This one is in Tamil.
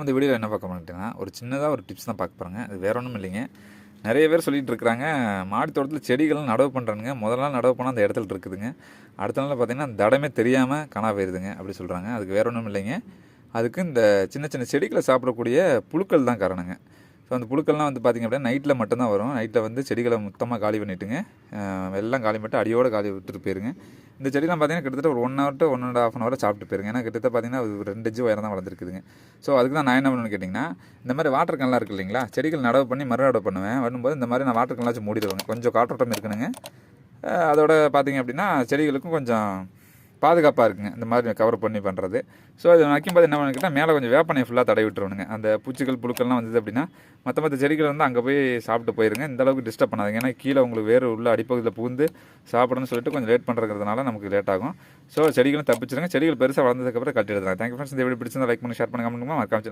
நம்ம இந்த வீடியோவில் என்ன பார்க்க மாட்டேங்கன்னா ஒரு சின்னதாக ஒரு டிப்ஸ் தான் பார்க்க போகிறாங்க அது வேற ஒன்றும் இல்லைங்க. நிறைய பேர் சொல்லிகிட்டு இருக்கிறாங்க மாடி தோட்டத்தில் செடிகள்லாம் நடவு பண்ணுறானுங்க முதல் நாள் நடவு பண்ணால் அந்த இடத்துல இருக்குதுங்க. அடுத்த நாள் பார்த்தீங்கன்னா அந்த தடமே தெரியாமல் காணா போயிருதுங்க அப்படி சொல்கிறாங்க அதுக்கு வேற ஒன்றும் இல்லைங்க. அதுக்கு இந்த சின்ன சின்ன செடிகளை சாப்பிடக்கூடிய புழுக்கள் தான் காரணங்க. ஸோ அந்த புழுக்கள்லாம் வந்து பார்த்திங்க அப்படின்னா நைட்டில் மட்டும்தான் வரும். நைட்டில் வந்து செடிகளை மொத்தமாக காலி பண்ணிட்டுங்க. வெள்ளம் எல்லாம் காலி பண்ணிட்டு அடியோட காலி விட்டுட்டு போயிருங்க. இந்த செடிலாம் பார்த்தீங்கன்னா கிட்டத்தட்ட ஒரு one hour to one and half an hour சாப்பிட்டு போயிருங்க. ஏன்னா கிட்டத்தட்ட பார்த்தீங்கன்னா ஒரு ரெண்டு இன்ச்சு உயரம் தான் வளர்ந்துருக்குதுங்க. ஸோ அதுக்கு தான் நான் என்ன பண்ணுவேன்னு கேட்டிங்கன்னா இந்த மாதிரி வாட்டர் கண்ணெலாம் இருக்குது இல்லைங்களா? செடிகள் நடவு பண்ணி மறுநடவு பண்ணுவேன். வரும்போது இந்த மாதிரி நான் வாட்டர் கன்லாச்சும் மூடிடுவேங்க. கொஞ்சம் காற்றோட்டம் இருக்கணுங்க. அதோட பார்த்தீங்க அப்படின்னா செடிகளுக்கும் கொஞ்சம் பாதுகாப்பாக இருக்குங்க. இந்த மாதிரி கவர் பண்ணி பண்ணுறது ஸோ அது வைக்கும்போது என்ன பண்ணிக்கிட்டால் மேலே கொஞ்சம் வேப்பனை ஃபுல்லாக தடவி விட்டுருவணுங்க அந்த பூச்சிகள் புழுக்கள்லாம் வந்தது அப்படின்னா மற்ற மற்ற செடிகள் வந்து அங்கே போய் சாப்பிட்டு போயிருங்க. இந்த அளவுக்கு டிஸ்டர்ப் பண்ணாதுங்க. ஏன்னா கீழே உங்களுக்கு வேறு உள்ள அடிப்பகுதியில் பூந்து சாப்பிடணும்னு சொல்லிட்டு கொஞ்சம் லேட் பண்ணுறதுனால நமக்கு லேட் ஆகும். ஸோ செடிகளும் தப்பிச்சிருங்க. செடிகள் பெருசாக வளர்ந்ததுக்கப்புறம் கட்டிடுறாங்க எடுத்துலாம் தேங்க்யூ ஃப்ரெண்ட்ஸ் இந்த வீடியோ பிடிச்சிருந்தா லைக் பண்ணி ஷேர் பண்ணி கமெண்ட் மறக்காம